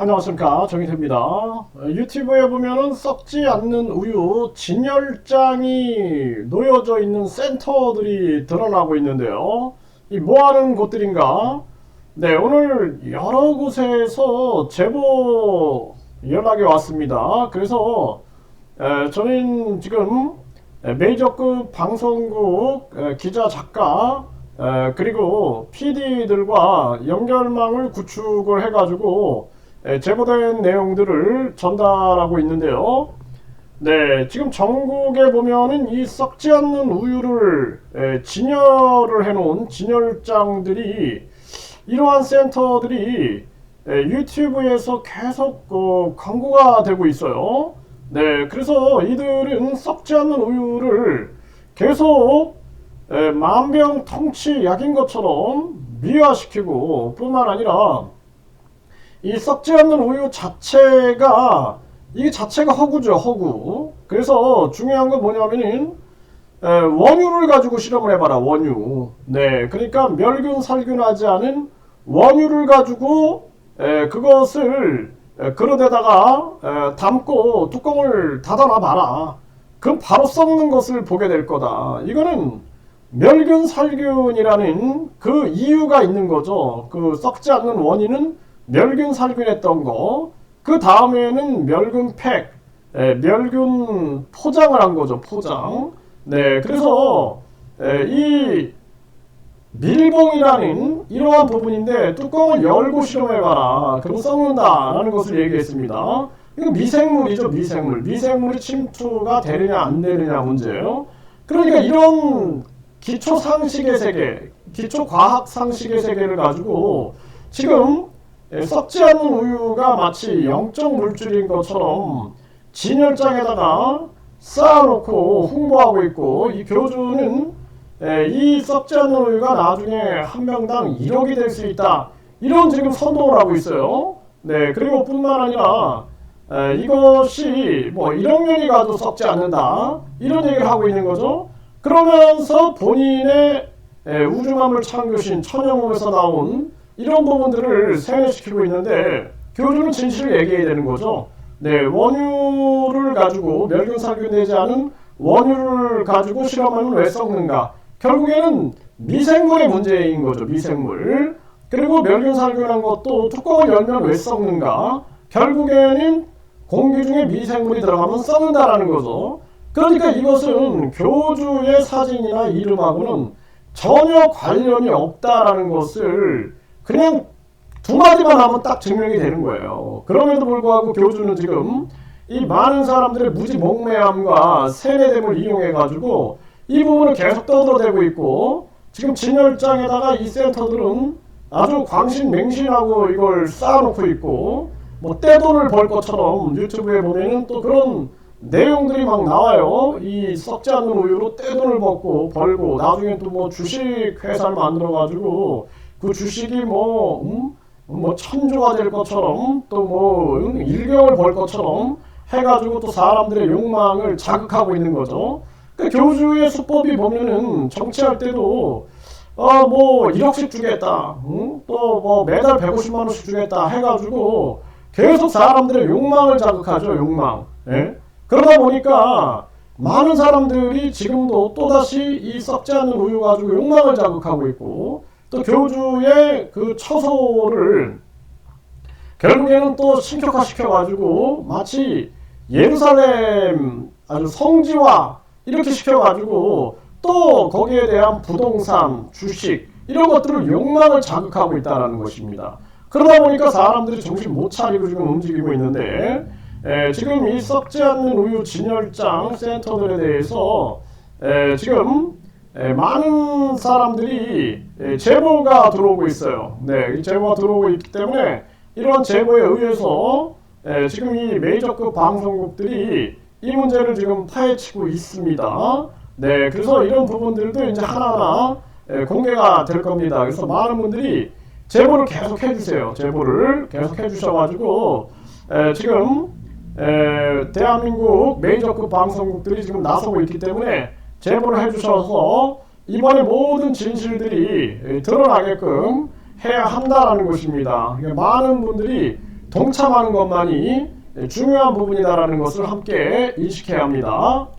안녕하십니까. 정희태입니다. 유튜브에 보면은 썩지 않는 우유 진열장이 놓여져 있는 센터들이 드러나고 있는데요. 이 뭐하는 곳들인가? 네 오늘 여러 곳에서 제보 연락이 왔습니다. 그래서 에, 저는 지금 에, 메이저급 방송국 에, 기자 작가 에, 그리고 PD들과 연결망을 구축을 해가지고 에, 제보된 내용들을 전달하고 있는데요. 네, 지금 전국에 보면은 이 썩지 않는 우유를 에, 진열을 해놓은 진열장들이 이러한 센터들이 에, 유튜브에서 계속 어, 광고가 되고 있어요. 네, 그래서 이들은 썩지 않는 우유를 계속 에, 만병통치 약인 것처럼 미화시키고 뿐만 아니라 이 썩지 않는 우유 자체가 이게 자체가 허구죠 허구. 그래서 중요한 건 뭐냐면은 에, 원유를 가지고 실험을 해봐라 원유. 네 그러니까 멸균 살균하지 않은 원유를 가지고 에, 그것을 에, 그릇에다가 에, 담고 뚜껑을 닫아놔 봐라. 그럼 바로 썩는 것을 보게 될 거다. 이거는 멸균 살균이라는 그 이유가 있는 거죠. 그 썩지 않는 원인은 멸균 살균했던 거, 그 다음에는 멸균 팩, 에, 멸균 포장을 한 거죠, 포장. 네, 그래서 에, 이 밀봉이라는 이러한 부분인데 뚜껑을 열고 실험해봐라. 그럼 썩는다라는 것을 얘기했습니다. 이거 미생물이죠, 미생물. 미생물이 침투가 되느냐 안 되느냐 문제예요. 그러니까 이런 기초 상식의 세계, 기초 과학 상식의 세계를 가지고 지금 예, 썩지 않는 우유가 마치 영적 물질인 것처럼 진열장에다가 쌓아놓고 홍보하고 있고 이 교주는 예, 이 썩지 않는 우유가 나중에 한 명당 1억이 될 수 있다 이런 지금 선동을 하고 있어요. 네 그리고 뿐만 아니라 에, 이것이 뭐 1억 년이 가도 썩지 않는다 이런 얘기를 하고 있는 거죠. 그러면서 본인의 에, 우주만물 창조신 천영몸에서 나온 이런 부분들을 세뇌시키고 있는데 교주는 진실을 얘기해야 되는 거죠. 네, 원유를 가지고 멸균 살균되지 않은 원유를 가지고 실험하면 왜 썩는가? 결국에는 미생물의 문제인 거죠. 미생물. 그리고 멸균 살균한 것도 뚜껑을 열면 왜 썩는가? 결국에는 공기 중에 미생물이 들어가면 썩는다라는 거죠. 그러니까 이것은 교주의 사진이나 이름하고는 전혀 관련이 없다라는 것을 그냥 두 마디만 하면 딱 증명이 되는 거예요. 그럼에도 불구하고 교주는 지금 이 많은 사람들의 무지 목매함과 세뇌됨을 이용해 가지고 이 부분을 계속 떠들어대고 있고 지금 진열장에다가 이 센터들은 아주 광신 맹신하고 이걸 쌓아놓고 있고 뭐 떼돈을 벌 것처럼 유튜브에 보면은 또 그런 내용들이 막 나와요. 이 썩지 않는 우유로 떼돈을 벌고 벌고 나중에 또 뭐 주식 회사를 만들어 가지고 그 주식이 뭐, 음? 뭐 천조가 될 것처럼 또뭐 음? 일경을 벌 것처럼 해가지고 또 사람들의 욕망을 자극하고 있는 거죠. 그 교주의 수법이 보면은 정치할 때도 어 뭐 1억씩 주겠다, 음? 또뭐 매달 150만 원씩 주겠다 해가지고 계속 사람들의 욕망을 자극하죠, 욕망. 예? 그러다 보니까 많은 사람들이 지금도 또다시 이 썩지 않는 우유 가지고 욕망을 자극하고 있고 또 교주의 그 처소를 결국에는 또 신격화 시켜가지고 마치 예루살렘 아주 성지화 이렇게 시켜가지고 또 거기에 대한 부동산, 주식 이런 것들을 욕망을 자극하고 있다는 것입니다. 그러다 보니까 사람들이 정신 못 차리고 지금 움직이고 있는데 에, 지금 이 썩지 않는 우유 진열장 센터들에 대해서 에, 지금 에, 많은 사람들이 에, 제보가 들어오고 있어요. 네, 이 제보가 들어오고 있기 때문에 이런 제보에 의해서 에, 지금 이 메이저급 방송국들이 이 문제를 지금 파헤치고 있습니다. 네, 그래서 이런 부분들도 이제 하나하나 에, 공개가 될 겁니다. 그래서 많은 분들이 제보를 계속 해주세요. 제보를 계속 해주셔가지고 에, 지금 에, 대한민국 메이저급 방송국들이 지금 나서고 있기 때문에 제보를 해주셔서 이번에 모든 진실들이 드러나게끔 해야 한다라는 것입니다. 많은 분들이 동참하는 것만이 중요한 부분이다라는 것을 함께 인식해야 합니다.